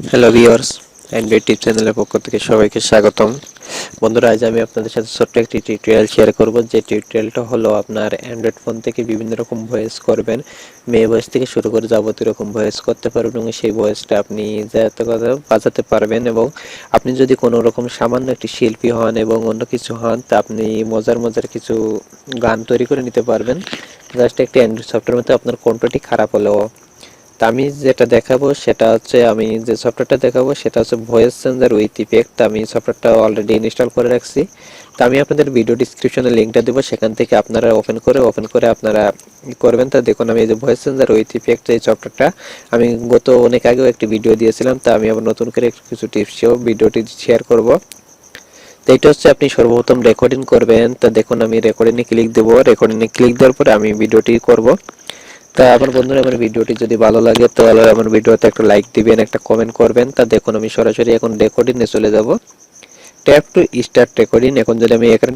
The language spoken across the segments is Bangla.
হ্যালো ভিউয়ার্স অ্যান্ড্রয়েড টিপ চ্যানেলের পক্ষ থেকে সবাইকে স্বাগতম। বন্ধুরা, আজ আমি আপনাদের সাথে ছোট্ট একটি টিউটোরিয়াল শেয়ার করব। যে টিউটোরিয়ালটা হলো আপনার অ্যান্ড্রয়েড ফোন থেকে বিভিন্ন রকম ভয়েস করবেন। মেয়ে ভয়েস থেকে শুরু করে যাবতীয় রকম ভয়েস করতে পারবেন এবং সেই ভয়েসটা আপনি যাতে কথা বাজাতে পারবেন এবং আপনি যদি কোনো রকম সামান্য একটি শিল্পী হন এবং অন্য কিছু হন, তা আপনি মজার মজার কিছু গান তৈরি করে নিতে পারবেন। জাস্ট একটি অ্যান্ড্রয়েড সফটওয়্যার মধ্যে আপনার কন্ট্রোলটি খারাপ হলেও আমি যেটা দেখাবো সেটা হচ্ছে আমি যে সফটওয়্যারটা দেখাবো সেটা হচ্ছে ভয়েস চেঞ্জার উইথ ইফেক্ট আমি সফটওয়্যারটা অলরেডি ইনস্টল করে রাখছি। তা আমি আপনাদের ভিডিও ডিসক্রিপশনে লিঙ্কটা দেবো, সেখান থেকে আপনারা ওপেন করে ওপেন করে আপনারা করবেন। তা দেখুন, আমি এই যে ভয়েস চেঞ্জার উইথ ইফেক্ট এই সফটওয়্যারটা আমি গত অনেক আগেও একটি ভিডিও দিয়েছিলাম, তা আমি আবার নতুন করে কিছু টিপসও ভিডিওটি শেয়ার করব। তো এটা হচ্ছে আপনি সর্বপ্রথম রেকর্ডিং করবেন। তা দেখুন, আমি রেকর্ডিংয়ে ক্লিক দেবো। রেকর্ডিংয়ে ক্লিক দেওয়ার পরে আমি ভিডিওটি করব। তা আমার বন্ধুরা, আমার ভিডিওটি যদি ভালো লাগে, তাহলে আমার ভিডিওতে একটা লাইক দিবেন, একটা কমেন্ট করবেন। তা দেখুন, আমি সরাসরি এখন রেকর্ডিংয়ে চলে যাব। ট্যাপ টু স্টার্ট রেকর্ডিং এখন যদি আমি এখানে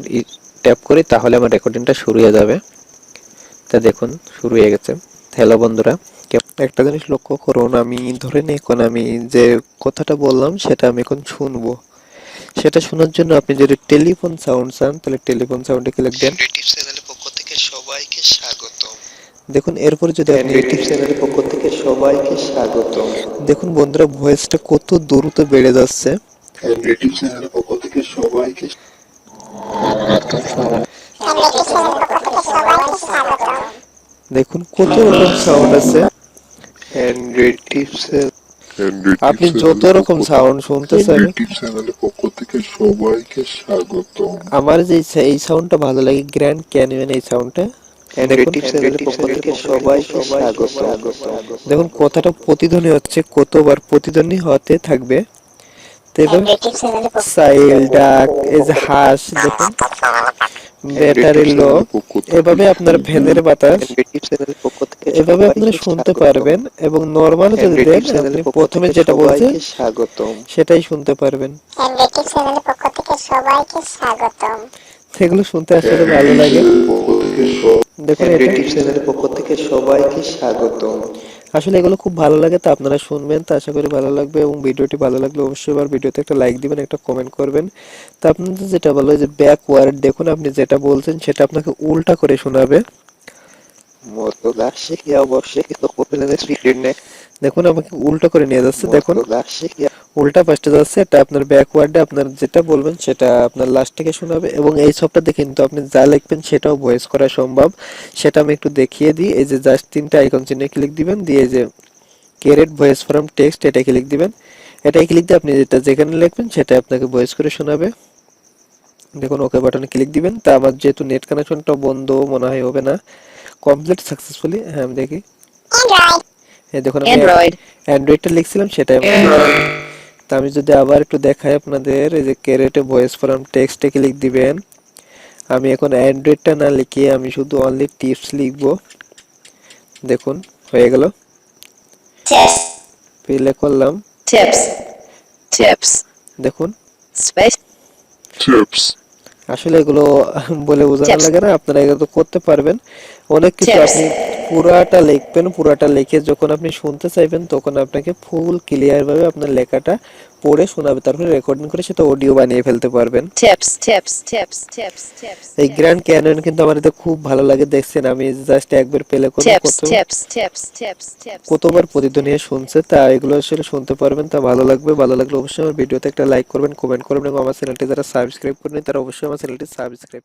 ট্যাপ করি, তাহলে আমার রেকর্ডিংটা শুরু হয়ে যাবে। তা দেখুন, শুরু হয়ে গেছে। হ্যালো বন্ধুরা একটা জিনিস লক্ষ্য করুন, আমি ধরেন এখন আমি যে কথাটা বললাম, সেটা আমি এখন শুনব। সেটা শোনার জন্য আপনি যদি টেলিফোন সাউন্ড চান, তাহলে টেলিফোন সাউন্ডে ক্লিক দেন। পক্ষ থেকে সবাইকে স্বাগতম। দেখুন এরপরে যদি আপনি চ্যানেলের পক্ষ থেকে সবাইকে স্বাগত। দেখুন বন্ধুরা ভয়েসটা কত দ্রুত বেড়ে যাচ্ছে। ক্রিয়েটিভ চ্যানেলের পক্ষ থেকে সবাইকে দেখুন কত রকম সাউন্ড আছে। আপনি যত রকম সাউন্ড শুনতে থেকে আমার যে এই সাউন্ডটা ভালো লাগে গ্র্যান্ড ক্যানিয়ন এই সাউন্ডটা দেখুন চ্যানেলের পক্ষ থেকে সবাইকে স্বাগতম দেখুন কথাটা প্রতিধ্বনি হচ্ছে কতবার প্রতিধ্বনি হতে থাকবে। সাইল ডাক এই যে হাঁস দেখুন ব্যাটারি লো এভাবে আপনার ভ্যানের বাতাস এভাবে আপনারা শুনতে পারবেন এবং নর্মাল যদি দেন আপনি প্রথমে যেটা বলছে সবাইকে স্বাগতম সেটাই শুনতে পারবেন। অ্যান্ড্রয়েড চ্যানেলের পক্ষ থেকে সবাইকে স্বাগতম। সেগুলো শুনতে আসলে ভালো লাগে। দেখুন চ্যানেলের পক্ষ থেকে সবাইকে স্বাগতম। আসলে এগুলো খুব ভালো লাগে তো আপনারা শুনবেন তো আশা করি ভালো লাগবে এবং ভিডিওটি ভালো লাগলে অবশ্যই ভিডিওতে একটা লাইক দিবেন একটা কমেন্ট করবেন। তো আপনাদের যেটা বলো যে ব্যাকওয়ার্ড দেখুন আপনি যেটা বলছেন সেটা আপনাকে উল্টা করে শোনাবে। শিখিয়া অবশ্যই কিন্তু কপিলের স্পিড নেক দেখুন আমাকে উল্টা করে নিয়ে যাচ্ছে দেখুন। উল্টা পাশটা যাচ্ছে এটা আপনার ব্যাকওয়ার্ডে আপনার যেটা বলবেন সেটা আপনার লাস্ট থেকে শোনাবে এবং এই সবটাতে কিন্তু আপনি যা লিখবেন সেটাও ভয়েস করা সম্ভব। সেটা আমি একটু দেখিয়ে দিই এই যে জাস্ট তিনটা আইকন চিহ্নে ক্লিক দিবেন দিয়ে এই যে ক্যারেট ভয়েস ফ্রম টেক্সট এটা ক্লিক দিবেন। এটাই ক্লিক দিয়ে আপনি যেটা যেখানে লিখবেন সেটা আপনাকে ভয়েস করে শোনাবে। দেখুন ওকে বাটনে ক্লিক দিবেন। তা আমার যেহেতু নেট কানেকশনটা বন্ধ মনে হয় হবে না। কমপ্লিট সাকসেসফুলি হ্যাঁ আমি দেখি। দেখুন আমি অ্যান্ড্রয়েডটা লিখছিলাম সেটাই তা আমি যদি আবার একটু দেখাই আপনাদের এই যে ক্যারেটে ভয়েস ফর্ম টেক্সটে ক্লিক দিবেন। আমি এখন অ্যান্ড্রয়েডটা না লিখে আমি শুধু অনলি টিপস লিখব। দেখুন হয়ে গেল। প্লে করলাম। দেখুন। টিপস আসলে এগুলো বলে বোঝানো লাগে না আপনারা এগুলো তো করতে পারবেন। অনেক কিছু আপনি পুরাটা লিখবেন পুরাটা লিখে যখন আপনি শুনতে চাইবেন তখন আপনাকে ফুল ক্লিয়ার ভাবে আপনার লেখাটা পড়ে শোনাবে। তারপরে রেকর্ডিং করে সেটা অডিও বানিয়ে ফেলতে পারবেন। Tips, tips, tips, tips, tips, এই গ্র্যান্ড ক্যানন কিন্তু আমার এতে খুব ভালো লাগে দেখছেন? আমি জাস্ট একবার পেলে tips, কত tips, tips, tips, tips. কতবার প্রতিধ্বনি শুনছে তা এগুলো আসলে শুনতে পারবেন তা ভালো লাগবে। ভালো লাগলে অবশ্যই আমার ভিডিওতে একটা লাইক করবেন কমেন্ট করবেন এবং আমার চ্যানেলটি যারা সাবস্ক্রাইব করেনি তারা অবশ্যই আমার চ্যানেলটি সাবস্ক্রাইব